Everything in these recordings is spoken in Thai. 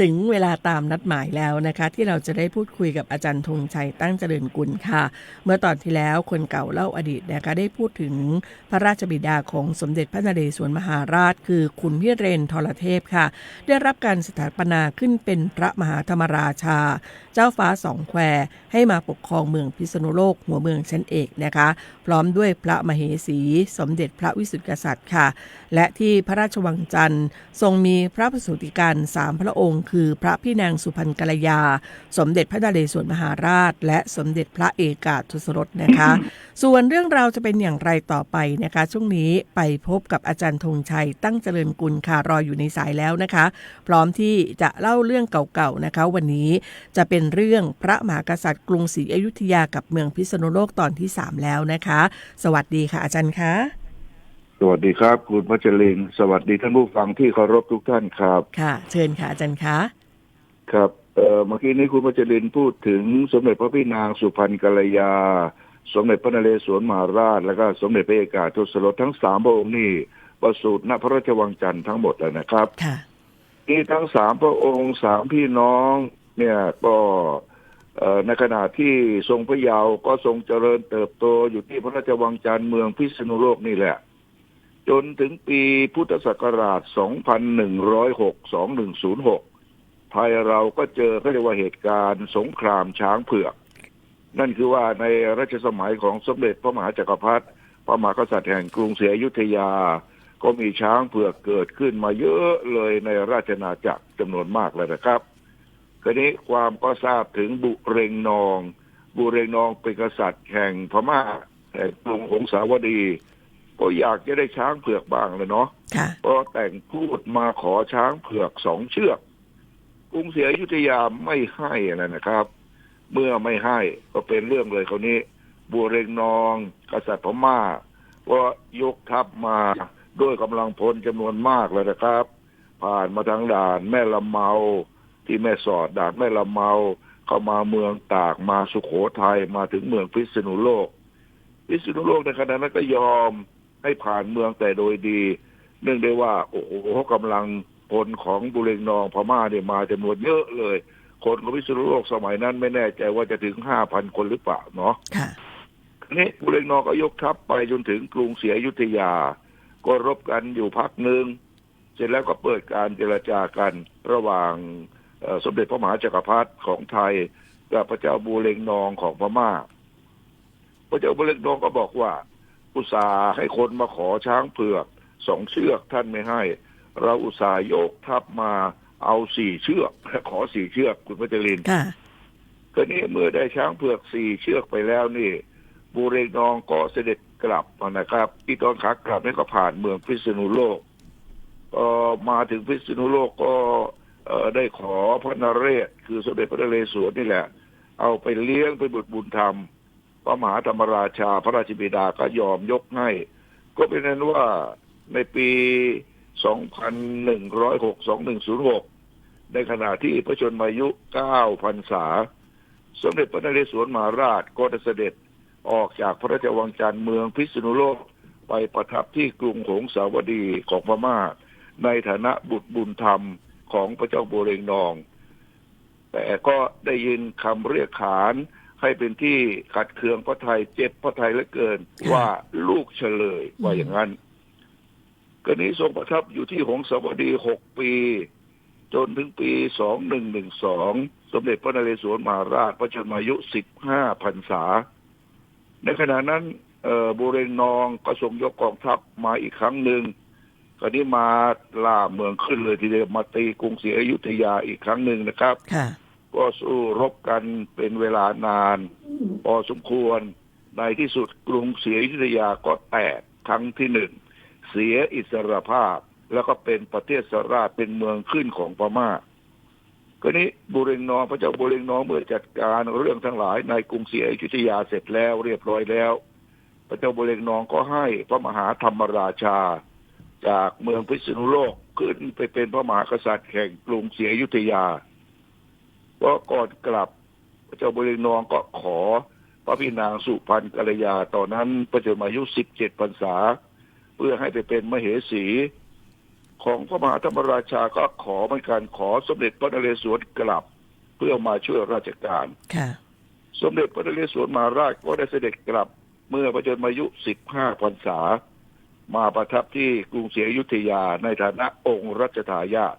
ถึงเวลาตามนัดหมายแล้วนะคะ ที่เราจะได้พูดคุยกับอาจารย์ธงชัยตั้งเจริญกุลค่ะ เมื่อตอนที่แล้วคนเก่าเล่าอดีตนะคะได้พูดถึงพระราชบิดาของสมเด็จพระนเรศวรมหาราช คือคุณพิเรนทรเทพค่ะ ได้รับการสถาปนาขึ้นเป็นพระมหาธรรมราชา เจ้าฟ้าสองแควให้มาปกครองเมืองพิษณุโลกหัวเมืองชั้นเอกนะคะ พร้อมด้วยพระมเหสี สมเด็จพระวิสุทธิกษัตริย์ค่ะ และที่พระราชวังจันทร์ทรงมีพระประสูติการสามพระองค์คือพระพี่นางสุพรรณกัลยา สมเด็จพระนเรศวรมหาราช และสมเด็จพระเอกาทศรสนะคะ ส่วนเรื่องราวจะเป็นอย่างไรต่อไปนะคะ ช่วงนี้ไปพบกับอาจารย์ธงชัยตั้งเจริญกุลค่ะรออยู่ในสายแล้วนะคะ พร้อมที่จะเล่าเรื่องเก่าๆนะคะ วันนี้จะเป็นเรื่องพระมหากษัตริย์กรุงศรีอยุธยากับเมืองพิษณุโลกตอนที่ 3 แล้วนะคะ สวัสดีค่ะอาจารย์คะ สวัสดีครับ คุณพัชรินทร์สวัสดีท่านผู้ฟังที่เคารพทุกท่านครับ ค่ะ เชิญค่ะอาจารย์คะครับเอ่อเมื่อกี้นี้คุณพัชรินทร์พูดถึงสมเด็จพระพี่นางสุพรรณกัลยา สมเด็จพระนเรศวรมหาราช และก็สมเด็จพระเอกาทศรสทั้งสามพระองค์นี่ประสูติณพระราชวังจันทร์ทั้งหมดเลยนะครับค่ะนี่ทั้งสามพระองค์สามพี่น้องเนี่ยก็เอ่อในขณะที่ทรงพระเยาว์ก็ทรงเจริญเติบโตอยู่ที่พระราชวังจันทร์เมืองพิษณุโลกนี่แหละ จนถึงปีพุทธศักราช 2106 2106 ไทยเราก็เจอเขาเรียกว่าเหตุการณ์สงครามช้างเผือก นั่นคือว่าในรัชสมัยของสมเด็จพระมหาจักรพรรดิพระมหากษัตริย์แห่งกรุงศรีอยุธยา ก็มีช้างเผือกเกิดขึ้นมาเยอะเลยในราชนาจักรจำนวนมากเลยนะครับคราวนี้ความก็ทราบถึงบุเรงนอง บุเรงนองเป็นกษัตริย์แห่งพม่าแห่งกรุงหงสาวดี ก็อยากจะได้ช้างเผือกบ้างเลยเนาะค่ะ ก็แต่งพูดมาขอช้างเผือกสองเชือกกรุงศรีอยุธยาไม่ให้นะนะครับ เมื่อไม่ให้ก็เป็นเรื่องเลยคราวนี้ บัวเรงนอง กษัตริย์พม่าก็ยกทัพมาด้วยกำลังพลจำนวนมากเลยนะครับ ผ่านมาทางด่านแม่ลำเมา ที่แม่สอดด่านแม่ลำเมาเข้ามาเมืองตากมาสุโขทัยมาถึงเมืองพิษณุโลกพิษณุโลกในขณะนั้นก็ยอม ให้ผ่านเมืองแต่โดยดี เนื่องได้ว่า โอ้โหกำลังพลของบุเรงนองพม่าเนี่ยมาจำนวนเยอะเลย คนของพิษณุโลกสมัยนั้นไม่แน่ใจว่าจะถึงห้าพันคนหรือเปล่าเนาะค่ะทีนี้บุเรงนองก็ยกทัพไปจนถึงกรุงศรีอยุธยา ก็รบกันอยู่พักหนึ่งเสร็จแล้วก็เปิดการเจรจากันระหว่างเอ่อสมเด็จพระมหาจักรพรรดิของไทยกับพระเจ้าบูเรงนองของพม่า พระเจ้าบูเรงนองก็บอกว่า อุตส่าห์ให้คนมาขอช้างเผือกสองเชือกท่านไม่ให้ เราอุตส่าห์ยกทัพมาเอาสี่เชือก ขอสี่เชือกคุณพัชรินทร์ค่ะก็นี่เมื่อได้ช้างเผือกสี่เชือกไปแล้วนี่ บูเรงนองก็เสด็จกลับนะครับที่ตอนขากลับนี่ก็ผ่านเมืองพิษณุโลกเอ่อมาถึงพิษณุโลกก็เอ่อได้ขอพระนเรศคือสมเด็จพระนเรศวรนี่แหละ เอาไปเลี้ยงเป็นบุตรบุญธรรม พระมหาธรรมราชาพระราชบิดาก็ยอมยกให้ ก็เป็นนั้นว่าในปี 2106-2106 ในขณะที่พระชนมายุ 9 พรรษา สมเด็จพระนเรศวรมหาราชก็ได้เสด็จออกจากพระราชวังจันทร์เมืองพิษณุโลกไปประทับที่กรุงหงสาวดีของพม่า ในฐานะบุตรบุญธรรมของพระเจ้าโบวเรงนอง แต่ก็ได้ยินคำเรียกขาน ให้เป็นที่ขัดเคืองพระไทยเจ็บพระไทยเหลือเกินค่ะว่าลูกเฉลยว่าอย่างนั้นกรณีทรงประทับอยู่ที่หงสาวดีหกปี จนถึงปีสองหนึ่งหนึ่งสองสมเด็จพระนเรศวรมหาราชพระชนมายุสิบห้าพรรษา ในขณะนั้นเอ่อบุเรงนองก็ทรงยกกองทัพมาอีกครั้งหนึ่งคราวนี้มาล่าเมืองขึ้นเลยทีเดียวมาตีกรุงศรีอยุธยาอีกครั้งหนึ่งนะครับค่ะ ก็สู้รบกันเป็นเวลานานพอสมควร ในที่สุดกรุงศรีอยุธยาก็แตกครั้งที่หนึ่ง เสียอิสรภาพ แล้วก็เป็นประเทศสราชเป็นเมืองขึ้นของพม่าก็นี้บุเรงนองพระเจ้าบุเรงนองเมื่อจัดการเรื่องทั้งหลายในกรุงศรีอยุธยาเสร็จแล้วเรียบร้อยแล้ว พระเจ้าบุเรงนองก็ให้พระมหาธรรมราชา จากเมืองพิษณุโลกขึ้นไปเป็นพระมหากษัตริย์แห่งกรุงศรีอยุธยา ว่าก่อนกลับพระเจ้าบริณองก็ขอ พระพี่นางสุพรรณกัลยาตอนนั้นประเจริญอายุสิบเจ็ดพรรษา เพื่อให้ไปเป็นมเหสี ของพระมหาธรรมราชาก็ขอเหมือนกันขอสมเด็จพระนเรศวรกลับ เพื่อมาช่วยราชการสมเด็จพระนเรศวรมาราชก็ได้เสด็จกลับเมื่อพระเจริญอายุสิบห้าพรรษา มาประทับที่กรุงศรีอยุธยาในฐานะองค์รัชทายาท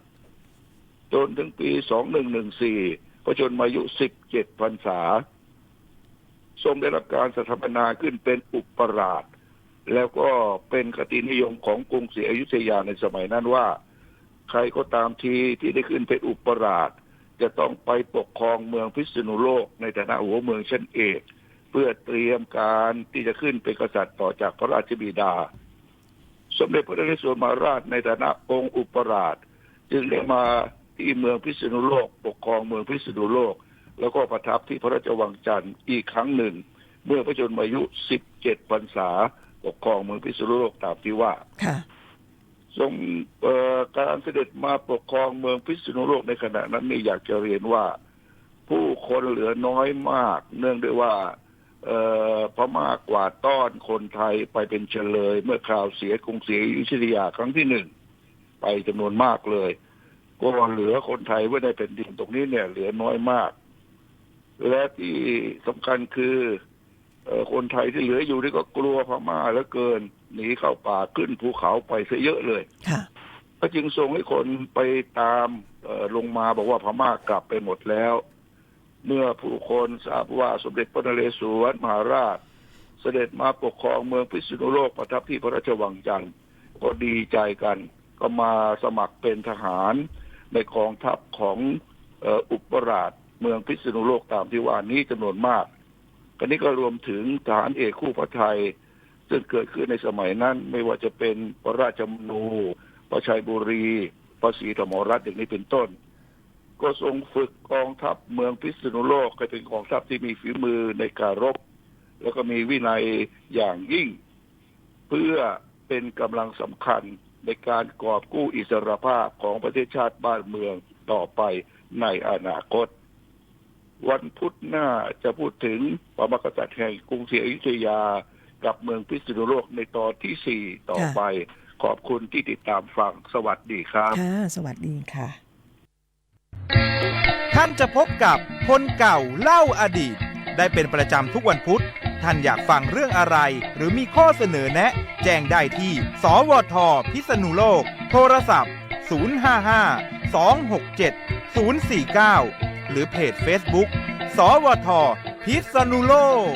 จนถึงปีสองหนึ่งหนึ่งสี่ พระชนมายุสิบเจ็ดพรรษา ทรงได้รับการสถาปนาขึ้นเป็นอุปราช แล้วก็เป็นคตินิยมของกรุงศรีอยุธยาในสมัยนั้นว่า ใครก็ตามทีที่ได้ขึ้นเป็นอุปราช จะต้องไปปกครองเมืองพิษณุโลกในฐานะหัวเมืองชั้นเอกเพื่อเตรียมการที่จะขึ้นเป็นกษัตริย์ต่อจากพระราชบิดา สมเด็จพระนเรศวรมหาราชในฐานะองค์อุปราช จึงได้มา ที่เมืองพิษณุโลก ปกครองเมืองพิษณุโลก แล้วก็ประทับที่พระราชวังจันทร์อีกครั้งหนึ่ง เมื่อพระชนมายุ 17 พรรษา ปกครองเมืองพิษณุโลกตามที่ว่าค่ะทรงเอ่อการเสด็จมาปกครองเมืองพิษณุโลกในขณะนั้นนี่อยากจะเรียนว่า ผู้คนเหลือน้อยมาก เนื่องด้วยว่าเอ่อพม่ากวาดต้อนคนไทยไปเป็นเฉลย เมื่อคราวเสียกรุงศรีอยุธยาครั้งที่หนึ่ง ไปจำนวนมากเลย ก็เหลือคนไทยไว้ในแผ่นดินตรงนี้เนี่ย เหลือน้อยมาก และที่สำคัญคือเอ่อคนไทยที่เหลืออยู่นี่ก็กลัวพม่าเหลือเกิน หนีเข้าป่าขึ้นภูเขาไปซะเยอะเลยค่ะก็จึงส่งให้คนไปตามเอ่อลงมาบอกว่าพม่ากลับไปหมดแล้ว เมื่อผู้คนทราบว่าสมเด็จพระนเรศวรมหาราช เสด็จมาปกครองเมืองพิษณุโลกประทับที่พระราชวังจันทร์ก็ดีใจกัน ก็มาสมัครเป็นทหาร ในกองทัพของอุปราชเมืองพิษณุโลกตามที่ว่านี้จำนวนมากกันนี้ก็รวมถึงทหารเอกคู่พระไทย ซึ่งเกิดขึ้นในสมัยนั้น ไม่ว่าจะเป็นพระราชมนูพระชัยบุรีพระศรีธรรมรัตน์อย่างนี้เป็นต้น ก็ทรงฝึกกองทัพเมืองพิษณุโลกให้เป็นกองทัพที่มีฝีมือในการรบ แล้วก็มีวินัยอย่างยิ่ง เพื่อเป็นกำลังสำคัญ ในการกอบกู้อิสรภาพของประเทศชาติบ้านเมืองต่อไปในอนาคต วันพุธหน้าจะพูดถึงพระมหากษัตริย์แห่งกรุงศรีอยุธยากับเมืองพิษณุโลกในตอนที่สี่ต่อไป ขอบคุณที่ติดตามฟัง สวัสดีครับค่ะสวัสดีค่ะ ท่านจะพบกับคนเก่าเล่าอดีต ได้เป็นประจำทุกวันพุธ ท่านอยากฟังเรื่องอะไร หรือมีข้อเสนอแนะ แจ้งได้ที่ สวท พิษณุโลก โทรศัพท์ 055 267 049 หรือเพจ Facebook สวท พิษณุโลก